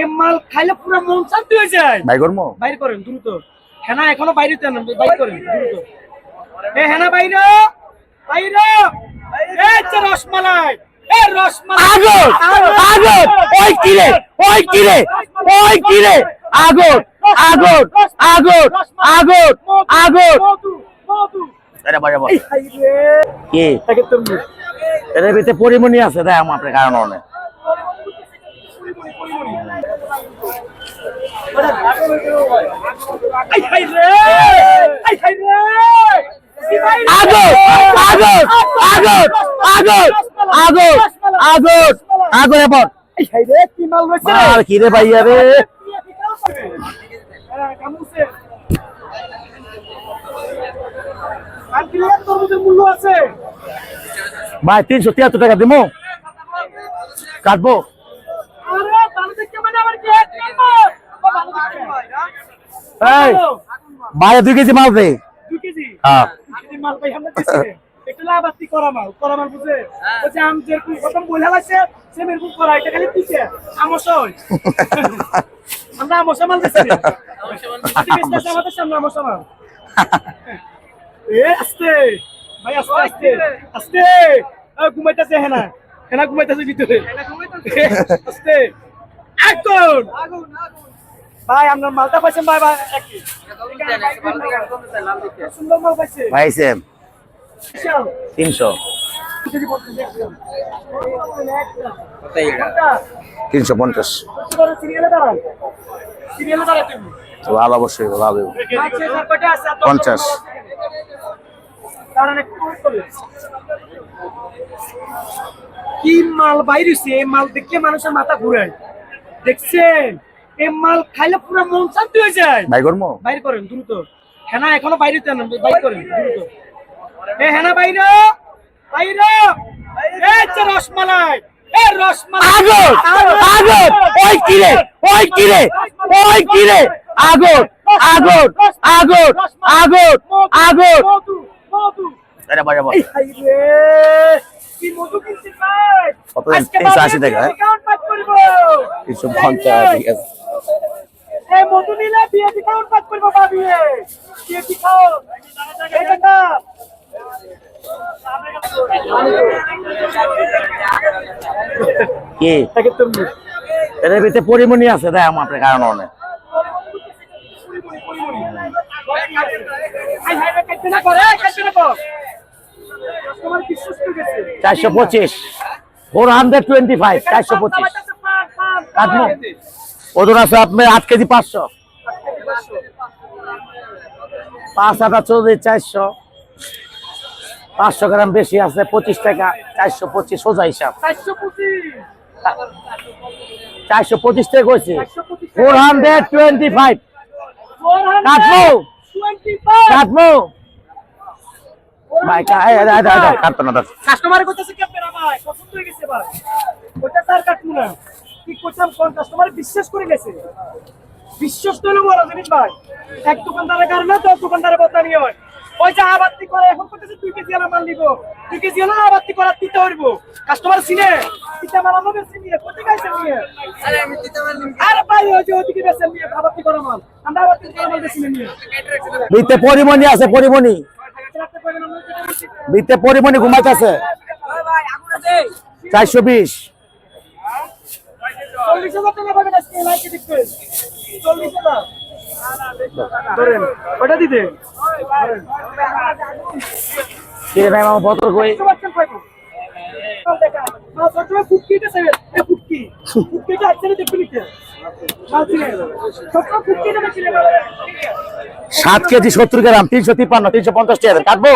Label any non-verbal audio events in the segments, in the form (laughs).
এই মাল খাইলে পুরো মন শান্তি হয়ে যায়। ভাই কর্ম? বাইর করেন দ্রুত। হেনা এখনও বাইরে তেন বাইর করেন দ্রুত। এ হেনা বাইরে বাইরে। এ যে রসমালাই এ রসমালাই। আগর আগর ওই কিরে ওই কিরে ওই কিরে আগর আগর আগর আগর আগর। কি? তাকে তুমি এর ভিতরে পরিমণি আছে তাই আমার আপনার কারণ। অনেক আর কি রে ভাই তিনশো তিয়াত্তর টাকা দিমু। কাটবো আরে ভালো দেখতে মানে আবার কি এক নম্বর ও ভালো দেখতে এই ভাই দুই কেজি মাল দে। দুই কেজি? হ্যাঁ। দুই কেজি মাল পাই আমরা দিছি। একটু লাভার্থী করা মাল করা মাল বুঝে? ও যে আম যে প্রথম বইলা লাগছে সে মেরকম করা এটা খালি দিছে। আমসই (laughs) আমরা আমসা মাল দিছি ঠিক আছে আমাদের সামনে আমসা মাল। এ আস্তে। ভাই আস্তে আস্তে। আস্তে। ঘুমাইতেছে হেনা। হেনা ঘুমাইতেছে ভিতরে। আস্তে। একদম ভাই আপনার মালটা পাইছেন ভাই ভাই সুন্দর মাল পাইছে ভাই সেম তিনশো। তিনশো। পঞ্চাশ। অবশ্যই পঞ্চাশ। কি মাল বাইরেছে? এই মাল দেখলে মানুষের মাথা ঘুরায়। দেখছেন? এই মাল খাইলে পুরো মন শান্তি হয়ে যায়। ভাই কর্ম বাইর করেন দ্রুত। হেনা এখনও বাইরে তেন বাইর করেন দ্রুত। এ হেনা বাইরে বাইরে যে রসমালাই আগর আগর ওই কিরে ওই কিরে ওই কিরে আগর আগর আগর আগর কি মধু কিনছিস ভাই আজকে 380 টাকা, তিনশো পঞ্চাশ ঠিক আছে এই মধু নিলে বিয়ে ডিসকাউন্ট পাস করব ভাবি। বিয়ে ডিসকাউন্ট এই টাকা কি? তাকে ভিতরে পরিমণি আছে তাই আমার আপনার কারণ অনেক চারশো পঁচিশ। ফোর হান্ড্রেড টোয়েন্টি ফাইভ চারশো পঁচিশ। কাটবো ওজন আছে আপনার আট কেজি পাঁচশো। পাঁচ হাজার চল্লিশ চারশো। পাঁচশো গ্রাম বেশি আছে পঁচিশ টাকা চারশো পঁচিশ সোজা হিসাব। চারশো পঁচিশ। টাকা। হয়েছে ফোর হান্ড্রেড টোয়েন্টি ফাইভ কাটবো কাটবো ভাই কাটতো না দাদা। কাস্টমারের কথা কি ভাই পছন্দ হয়ে গেছে ভাই। ওটা তার কাটবো না। কি করতাম? কোন কাস্টমার বিশ্বাস করে গেছে? বিশ্বাস তো হলো বড় জিনিস ভাই। এক দোকানদারের কারণে তো দোকানদারের বদনামি হয়। ওই যে আবাত্তি করে এখন করতেছে দুই কেজি আলা মাল নিব। দুই কেজি হলো আবাত্তি করার দিতে হইবো। কাস্টমার চিনে? তিতা মাল আমরা বেশি নিয়ে কোথায় গাইছে নিয়ে? আরে ভাই ওই যে ওদিকে বেশি নিয়ে আবাত্তি করা মাল। আমরা আবাত্তি করা মাল বেশি নিয়ে। ভিতরে পরিমণি আছে পরিমণি। ভিতরে পরিমণি ঘুমাইতেছে। চারশো বিশ। চল্লিশ হাজার টাকা পাবেন আজকে? লাইকে দেখতে। চল্লিশ হাজার ধরেন দিতে? কিরে। ভাই আমার বতর কই ফুটকিটা ফুটকি। ফুটকিটা নিতে নেবে সাত কেজি সত্তর গ্রাম তিনশো তিপ্পান্ন তিনশো পঞ্চাশ টাকা। কাটবো?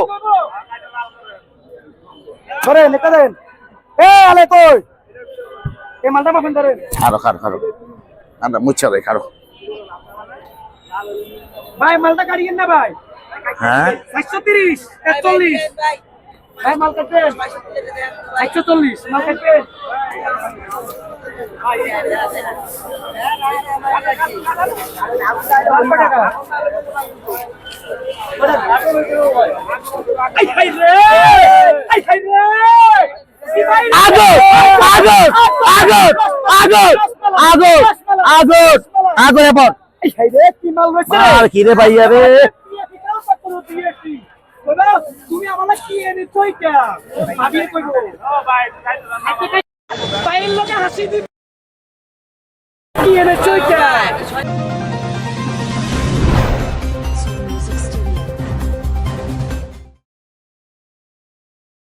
ধরেন দেন এ আলে কই? এ মালটা মাফেন ধরেন খারো খারো খারো আমরা মুচ্ছা দেয় খারো ভাই মালটা কাটিয়েন না ভাই হ্যাঁ একশো তিরিশ একচল্লিশ ভাই মাল কাটবেন একশো চল্লিশ মাল কাটবেন টাকা। আগর আগর আগর আগর আগর এবার। আর কি রে ভাইয়া রে? তুমি আমার কি এনে থইকা আমি কইবো ও ভাই পাইল লোকে হাসি দি কি এনে থইকা